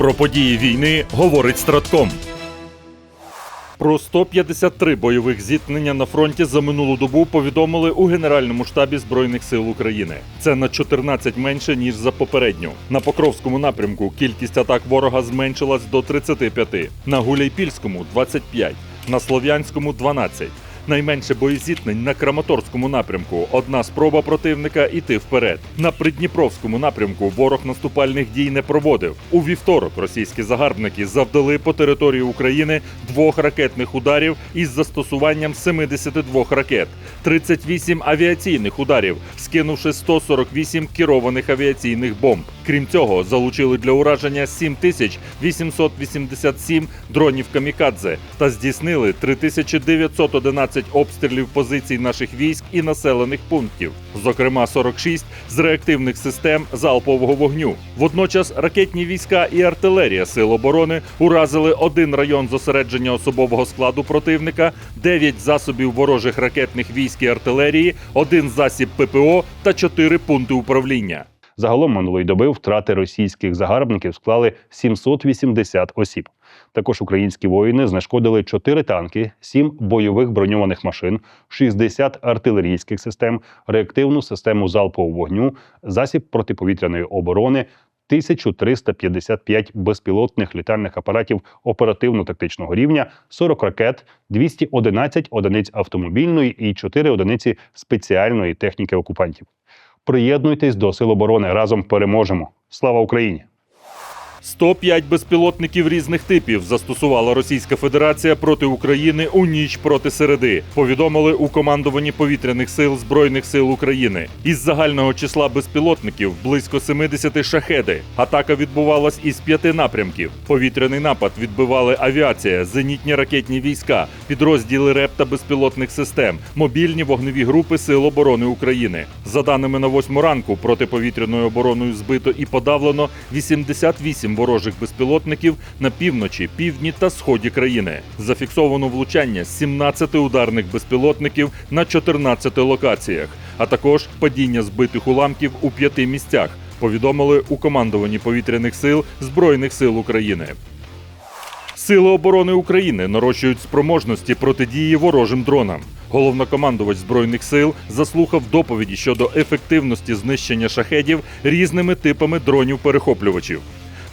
Про події війни говорить Стратком. Про 153 бойових зіткнення на фронті за минулу добу повідомили у Генеральному штабі Збройних сил України. Це на 14 менше ніж за попередню. На Покровському напрямку кількість атак ворога зменшилась до 35, на Гуляйпільському 25, на Слов'янському 12. Найменше боєзіткнень на Краматорському напрямку. Одна спроба противника іти вперед. На Придніпровському напрямку ворог наступальних дій не проводив. У вівторок російські загарбники завдали по території України двох ракетних ударів із застосуванням 72 ракет, 38 авіаційних ударів, скинувши 148 керованих авіаційних бомб. Крім цього, залучили для ураження 7887 дронів камікадзе та здійснили 3911 обстрілів позицій наших військ і населених пунктів, зокрема 46 з реактивних систем залпового вогню. Водночас ракетні війська і артилерія сил оборони уразили один район зосередження особового складу противника, 9 засобів ворожих ракетних військ і артилерії, один засіб ППО та 4 пункти управління. Загалом минулої доби втрати російських загарбників склали 780 осіб. Також українські воїни знешкодили 4 танки, 7 бойових броньованих машин, 60 артилерійських систем, реактивну систему залпового вогню, засіб протиповітряної оборони. 1355 безпілотних літальних апаратів оперативно-тактичного рівня, 40 ракет, 211 одиниць автомобільної і 4 одиниці спеціальної техніки окупантів. Приєднуйтесь до Сил оборони разом переможемо. Слава Україні! 105 безпілотників різних типів застосувала Російська Федерація проти України у ніч проти середи. Повідомили у командуванні повітряних сил Збройних сил України. Із загального числа безпілотників близько 70 шахеди. Атака відбувалась із п'яти напрямків. Повітряний напад відбивали авіація, зенітні ракетні війська, підрозділи РЕП та безпілотних систем, мобільні вогневі групи Сил оборони України. За даними на восьму ранку, протиповітряною обороною збито і подавлено 88 ворожих безпілотників на півночі, півдні та сході країни. Зафіксовано влучання 17 ударних безпілотників на 14 локаціях, а також падіння збитих уламків у п'яти місцях. Повідомили у командуванні повітряних сил Збройних сил України. Сили оборони України нарощують спроможності протидії ворожим дронам. Головнокомандувач збройних сил заслухав доповіді щодо ефективності знищення шахедів різними типами дронів-перехоплювачів.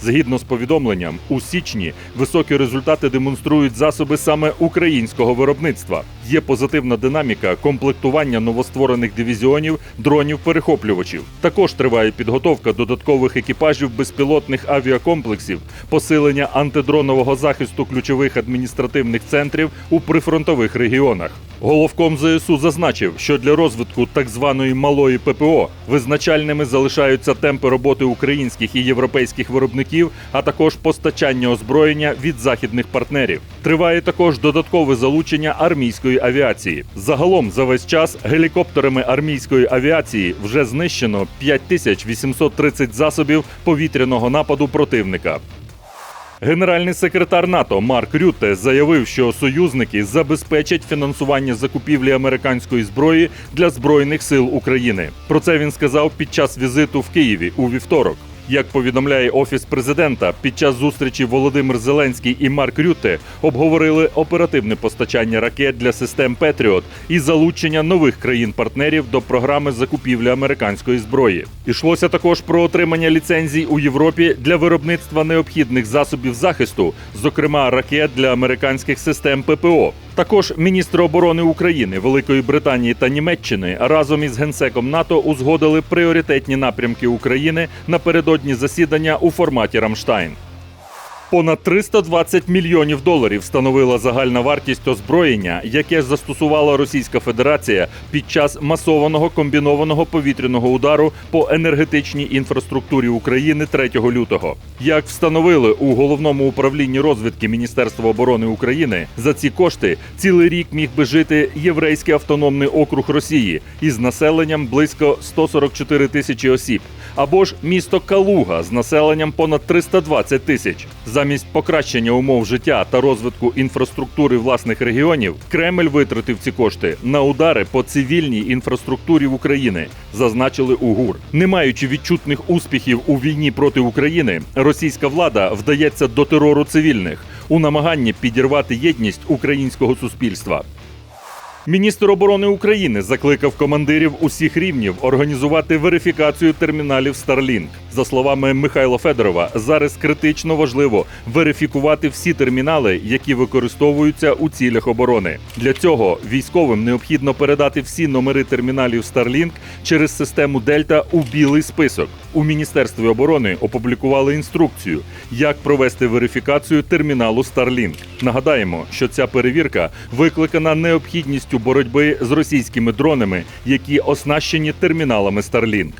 Згідно з повідомленням, у січні високі результати демонструють засоби саме українського виробництва. Є позитивна динаміка комплектування новостворених дивізіонів дронів-перехоплювачів. Також триває підготовка додаткових екіпажів безпілотних авіакомплексів, посилення антидронового захисту ключових адміністративних центрів у прифронтових регіонах. Головком ЗСУ зазначив, що для розвитку так званої малої ППО визначальними залишаються темпи роботи українських і європейських виробників, а також постачання озброєння від західних партнерів. Триває також додаткове залучення армійської авіації. Загалом за весь час гелікоптерами армійської авіації вже знищено 5830 засобів повітряного нападу противника. Генеральний секретар НАТО Марк Рютте заявив, що союзники забезпечать фінансування закупівлі американської зброї для збройних сил України. Про це він сказав під час візиту в Києві у вівторок. Як повідомляє офіс президента, під час зустрічі Володимир Зеленський і Марк Рютте обговорили оперативне постачання ракет для систем Петріот і залучення нових країн-партнерів до програми закупівлі американської зброї. Ішлося також про отримання ліцензій у Європі для виробництва необхідних засобів захисту, зокрема ракет для американських систем ППО. Також міністри оборони України, Великої Британії та Німеччини разом із генсеком НАТО узгодили пріоритетні напрямки України напередодні засідання у форматі Рамштайн. Понад 320 мільйонів доларів становила загальна вартість озброєння, яке застосувала Російська Федерація під час масованого комбінованого повітряного удару по енергетичній інфраструктурі України 3 лютого. Як встановили у головному управлінні розвідки Міністерства оборони України, за ці кошти цілий рік міг би жити єврейський автономний округ Росії із населенням близько 144 тисячі осіб. Або ж місто Калуга з населенням понад 320 тисяч. Замість покращення умов життя та розвитку інфраструктури власних регіонів, Кремль витратив ці кошти на удари по цивільній інфраструктурі України, зазначили у ГУР. Не маючи відчутних успіхів у війні проти України, російська влада вдається до терору цивільних у намаганні підірвати єдність українського суспільства. Міністр оборони України закликав командирів усіх рівнів організувати верифікацію терміналів Starlink. За словами Михайла Федорова, зараз критично важливо верифікувати всі термінали, які використовуються у цілях оборони. Для цього військовим необхідно передати всі номери терміналів Starlink через систему Дельта у білий список. У міністерстві оборони опублікували інструкцію, як провести верифікацію терміналу Starlink. Нагадаємо, що ця перевірка викликана необхідністю боротьби з російськими дронами, які оснащені терміналами Starlink.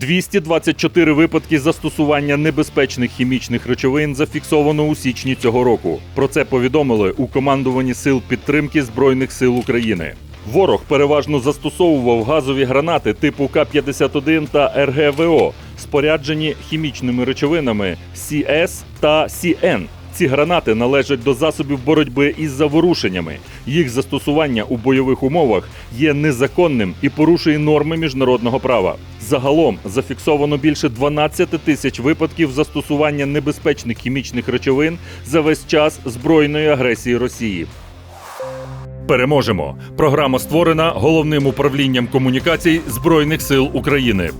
224 випадки застосування небезпечних хімічних речовин зафіксовано у січні цього року. Про це повідомили у командуванні сил підтримки Збройних сил України. Ворог переважно застосовував газові гранати типу К-51 та РГВО, споряджені хімічними речовинами CS та CN. Ці гранати належать до засобів боротьби із заворушеннями. Їх застосування у бойових умовах є незаконним і порушує норми міжнародного права. Загалом зафіксовано більше 12 тисяч випадків застосування небезпечних хімічних речовин за весь час збройної агресії Росії. Переможемо. Програма створена головним управлінням комунікацій Збройних сил України.